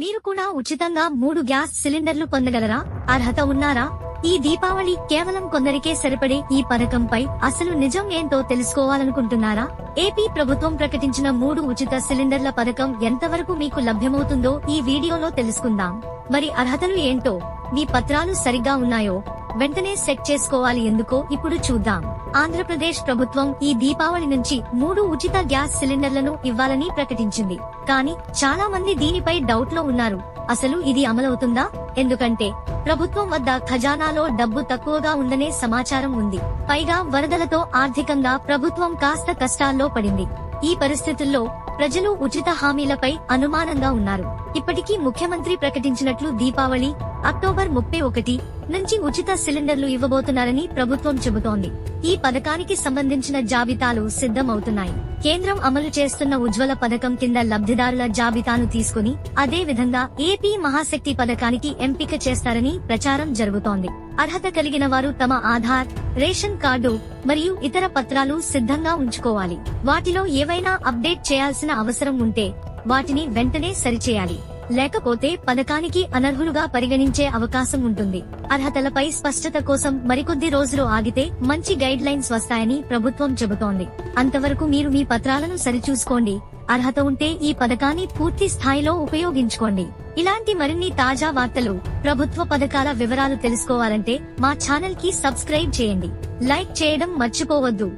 మీరు కూడా ఉచితంగా మూడు గ్యాస్ సిలిండర్లు పొందగలరా? అర్హత ఉన్నారా? ఈ దీపావళి కేవలం కొందరికే సరిపడే ఈ పథకంపై అసలు నిజం ఏంటో తెలుసుకోవాలనుకుంటున్నారా? ఏపీ ప్రభుత్వం ప్రకటించిన మూడు ఉచిత సిలిండర్ల పథకం ఎంతవరకు మీకు లభ్యమవుతుందో ఈ వీడియోలో తెలుసుకుందాం. మరి అర్హతలు ఏంటో మీ పత్రాలు సరిగ్గా ఉన్నాయో వెంటనే సెట్ చేసుకోవాలి ఎందుకో ఇప్పుడు చూద్దాం. ఆంధ్రప్రదేశ్ ప్రభుత్వం ఈ దీపావళి నుంచి మూడు ఉచిత గ్యాస్ సిలిండర్లను ఇవ్వాలని ప్రకటించింది. కానీ చాలా మంది దీనిపై డౌట్లో ఉన్నారు. అసలు ఇది అమలవుతుందా? ఎందుకంటే ప్రభుత్వం వద్ద ఖజానాలో డబ్బు తక్కువగా ఉందనే సమాచారం ఉంది. పైగా వరదలతో ఆర్థికంగా ప్రభుత్వం కాస్త కష్టాల్లో పడింది. ఈ పరిస్థితుల్లో ప్రజలు ఉచిత హామీలపై అనుమానంగా ఉన్నారు. ఇప్పటికీ ముఖ్యమంత్రి ప్రకటించినట్లు దీపావళి అక్టోబర్ ముప్పై ఒకటి నుంచి ఉచిత సిలిండర్లు ఇవ్వబోతున్నారని ప్రభుత్వం చెబుతోంది. ఈ పథకానికి సంబంధించిన జాబితాలు సిద్ధమవుతున్నాయి. కేంద్రం అమలు చేస్తున్న ఉజ్వల పథకం కింద లబ్ధిదారుల జాబితాను తీసుకుని అదే విధంగా ఏపీ మహాశక్తి పథకానికి ఎంపిక చేస్తారని ప్రచారం జరుగుతోంది. అర్హత కలిగిన వారు తమ ఆధార్ రేషన్ కార్డు మరియు ఇతర పత్రాలు సిద్ధంగా ఉంచుకోవాలి. వాటిలో ఏవైనా అప్డేట్ చేయాల్సిన అవసరం ఉంటే వాటిని వెంటనే సరిచేయాలి. లేకపోతే పథకానికి అనర్హులుగా పరిగణించే అవకాశం ఉంటుంది. అర్హతలపై స్పష్టత కోసం మరికొద్ది రోజులు ఆగితే మంచి గైడ్ లైన్స్ వస్తాయని ప్రభుత్వం చెబుతోంది. అంతవరకు మీరు మీ పత్రాలను సరిచూసుకోండి. అర్హత ఉంటే ఈ పథకాన్ని పూర్తి స్థాయిలో ఉపయోగించుకోండి. ఇలాంటి మరిన్ని తాజా వార్తలు ప్రభుత్వ పథకాల వివరాలు తెలుసుకోవాలంటే మా ఛానల్కి సబ్స్క్రైబ్ చేయండి. లైక్ చేయడం మర్చిపోవద్దు.